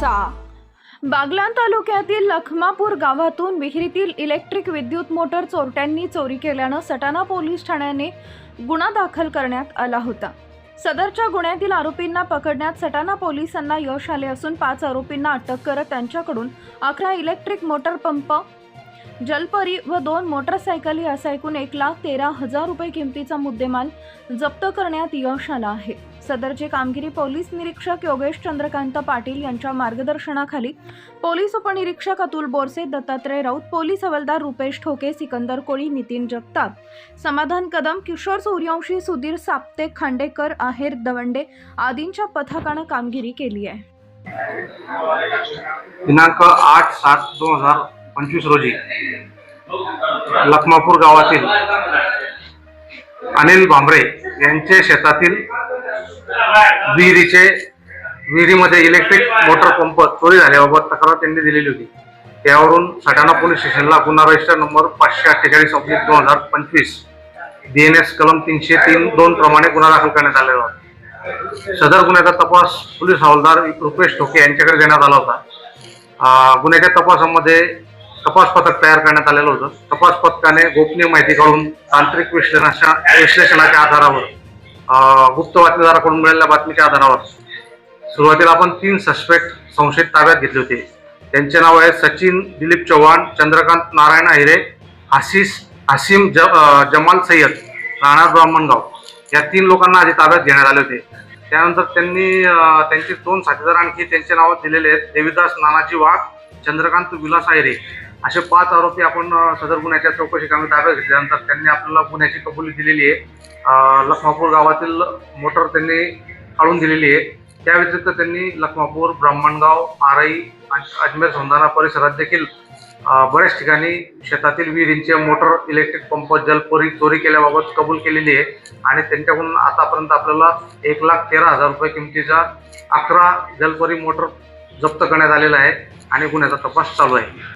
करायचा बागलान तालुक्यातील लखमापूर गावातून विहिरीतील इलेक्ट्रिक विद्युत मोटर चोरट्यांनी चोरी केल्यानं सटाणा पोलीस ठाण्याने गुन्हा दाखल करण्यात आला होता. सदरच्या गुन्ह्यातील आरोपींना पकडण्यात सटाणा पोलिसांना यश आले असून पाच आरोपींना अटक करत त्यांच्याकडून अकरा इलेक्ट्रिक मोटर पंप जलपरी व दोन मोटरसायकली असा एकूण एक लाख तेरा हजार रुपये किमतीचा मुद्देमाल जप्त करण्यात यश आलं आहे. सदरची कामगिरी पोलीस निरीक्षक योगेश चंद्रकांत पाटील यांच्या मार्गदर्शनाखाली पोलीस उपनिरीक्षक अतुल बोरसे दत्तात्रय राऊत पोलीस हवालदार रुपेश ठोके सिकंदर कोळी नितीन जगताप समाधान कदम किशोर सूर्यवंशी सुधीर साप्ते खांडेकर आहेर दवंडे आदींच्या पथकानं कामगिरी केली आहे. दिनांक आठ सात दोन हजार पंचवीस रोजी. लखमापूर गावातील अनिल भांबरे यांचे शेतातील विहिरीचे विहिरीमध्ये इलेक्ट्रिक मोटर पंप चोरी झाल्याबाबत तक्रार त्यांनी दिलेली होती. त्यावरून सटाणा पोलीस स्टेशनला गुन्हा रजिस्टर नंबर पाचशे अठ्ठेचाळीस ऑब्लिक दोन हजार पंचवीस डी एन एस कलम तीनशे तीन दोन प्रमाणे गुन्हा दाखल करण्यात आलेला होता. सदर गुन्ह्याचा तपास पोलीस हवालदार रुपेश ठोके यांच्याकडे देण्यात आला होता. गुन्ह्याच्या तपासामध्ये तपास पथक तयार करण्यात आलेलं होतं. तपास पथकाने गोपनीय माहिती काढून तांत्रिक विश्लेषणाच्या विश्लेषणाच्या आधारावर अं, गुप्त बातमीदाराकडून मिळालेल्या बातमीच्या आधारावर सुरुवातीला आपण तीन सस्पेक्ट संशयित ताब्यात घेतले होते. त्यांचे नाव आहे सचिन दिलीप चव्हाण चंद्रकांत नारायण अहिरे आशिष आसिम ज जमाल सय्यद राणा ब्राह्मणगाव या तीन लोकांना आधी ताब्यात घेण्यात आले होते. त्यानंतर त्यांनी त्यांचे दोन साथीदार आणखी त्यांचे नाव दिलेले आहेत. देवीदास नानाजी वाघ चंद्रकांत विलास आहिरे असे पाच आरोपी आपण सदर गुन्ह्याच्या चौकशी कामी ताब्यात घेतल्यानंतर त्यांनी आपल्याला गुन्ह्याची कबुली दिलेली आहे. लखमापूर गावातील मोटर त्यांनी काढून दिलेली आहे. त्या व्यतिरिक्त त्यांनी लखमापूर ब्राह्मणगाव आराई अजमेर सोंदाना परिसरात देखील बऱ्याच ठिकाणी शेतातील विहिरींचे मोटर इलेक्ट्रिक पंप जलपोरी चोरी केल्याबाबत कबूल केलेली आहे. आणि त्यांच्याकडून आतापर्यंत आपल्याला एक लाख तेरा हजार रुपये किमतीचा अकरा जलपरी मोटर जप्त करण्यात आलेला आहे आणि गुन्ह्याचा तपास चालू आहे.